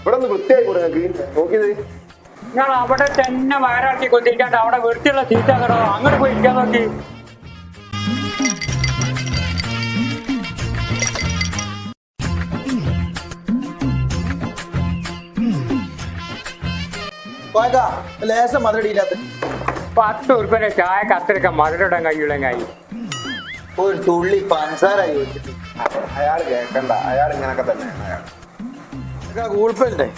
ഇവിടെ ഒന്ന് വൃത്തിയായി കൂടെ നിങ്ങൾക്ക് നോക്കിയത്. നിങ്ങൾ അവിടെ തന്നെ വയറാക്കി കൊണ്ടിരിക്കാണ്ട് അവിടെ വൃത്തിയുള്ള സീറ്റാ ആക്കണോ അങ്ങോട്ട് പോയി ഇരിക്കാൻ നോക്കി. ലേശം മധുരടിയില്ലാത്ത. പത്ത് ഉറുപ്പിന്റെ ചായ കത്തിരിക്കാൻ മധുരയിടാൻ കഴിയൂലെങ്കിൽ ഒരു തുള്ളി പഞ്ചസാര ചോദിച്ചിട്ട് അയാൾ കേക്കണ്ട. അയാൾ ഇങ്ങനൊക്കെ തന്നെയാണ് അയാൾ. ഗൂഗിൾ പേ ഉണ്ടേ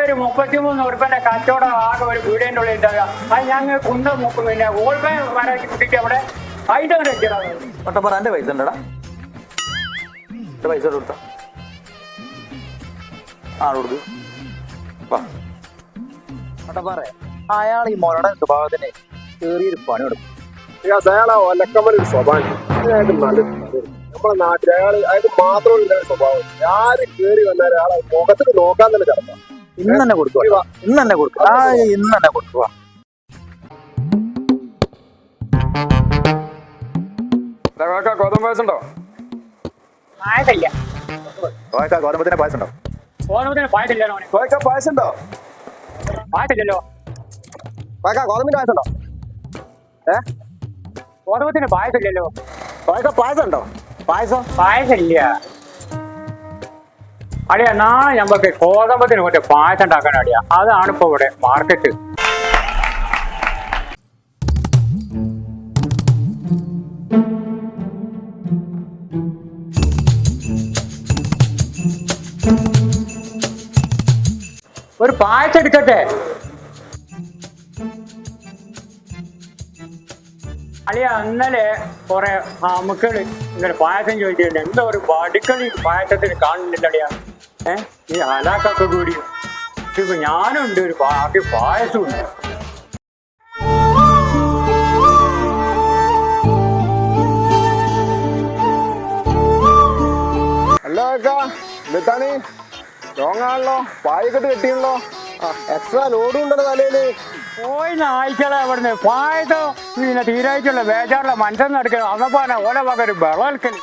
ഒരു മുപ്പത്തിമൂന്ന് ഉറുപ്പന്റെ കച്ചവടം ആകെ ഒരു വീടിന്റെ ഉള്ളിൽ ഉണ്ടാകുക അത് ഞങ്ങൾ മുക്കും. പിന്നെ ഓൾപ്പേ വരാക്കി കുട്ടിക്ക് അവിടെ അതിന്റെ വെക്കണം ഒട്ടപ്പറ എന്റെ പൈസ ഉണ്ടടാ. എന്റെ പൈസ കൊടുത്ത. ആ കൊടുക്ക്. വാ. ഒട്ടപ്പാറ അയാൾ ഈ മോനോടെ സ്വഭാവത്തിന് ചെറിയൊരു പണി കൊടുക്കും അയാളെ ഒലക്കമ്മൽ സ്വഭാവം. അയാൾക്ക് നല്ല നമ്മളെ നാട്ടിൽ അയാൾ അയാൾക്ക് മാത്രം സ്വഭാവം. ആര് കേറി വന്നാൽ അയാളെ മുഖത്തിന് നോക്കാൻ തന്നെ ചിലപ്പോ ഇന്ന് തന്നെ കൊടുക്കുക ഇന്ന് തന്നെ കൊടുക്കുക ആ ഇന്ന് തന്നെ കൊടുക്കുക ഗോതമ്പ് പായസം ഉണ്ടോ പായസുണ്ടോ ഗോതമ്പത്തിന്റെ പായസം ഉണ്ടോ ഓണത്തിന് പായസില്ലല്ലോ പായസം ഉണ്ടോ കോയക്ക ഗോതമ്പിന്റെ പായസം ഉണ്ടോ ഏ? ഓണത്തിന് പായസില്ലല്ലോ കോയക്ക പായസം ഉണ്ടോ പായസം? പായസില്ല അടിയാ നാളെ ഞമ്മക്ക് ഗോതമ്പത്തിന് മറ്റേ പായസം ഉണ്ടാക്കാൻ അടിയാ അതാണ് ഇപ്പൊ ഇവിടെ മാർക്കറ്റ് ഒരു പായസം എടുക്കട്ടെ അളിയ ഇന്നലെ കുറെ നമുക്കൾ ഇങ്ങനെ പായസം ചോദിച്ചിട്ടുണ്ട്. എന്താ ഒരു വടുക്കളി പായസത്തിന് കാണുന്നില്ല അളിയ. ഏ? ഈ അലാക്കൊക്കെ കൂടി. ഇപ്പൊ ഞാനും ഉണ്ട് ഒരു ബാക്കി പായസം ഉണ്ട്. അല്ല കോയക്ക എന്നിട്ടാണ് സ്ട്രോങ് ആണല്ലോ പായക്കെട്ട് കെട്ടിയല്ലോ. എക്സ്ട്രാ ലോഡ് ഉണ്ടോ തലയിൽ. പോയി നായിക്കളെ അവിടുന്ന്. പായതോ പിന്നെ തീരായിട്ടുള്ള ബേജാറുള്ള മനുഷ്യൻ നടക്കുക അന്നപ്പാന ഓല പകരം ബളൽക്കൽ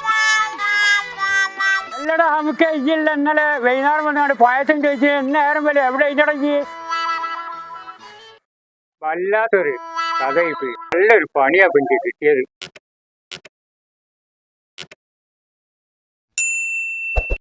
അല്ലടാ നമുക്ക് ഇല്ല ഇന്നലെ വൈകുന്നേരം പായസം ചോദിച്ചു നേരം വരെ എവിടെ ഇടങ്ങി വല്ലാത്തൊരു കഥയിപ്പ് നല്ലൊരു പണിയാ പിന്നെ കിട്ടിയത്.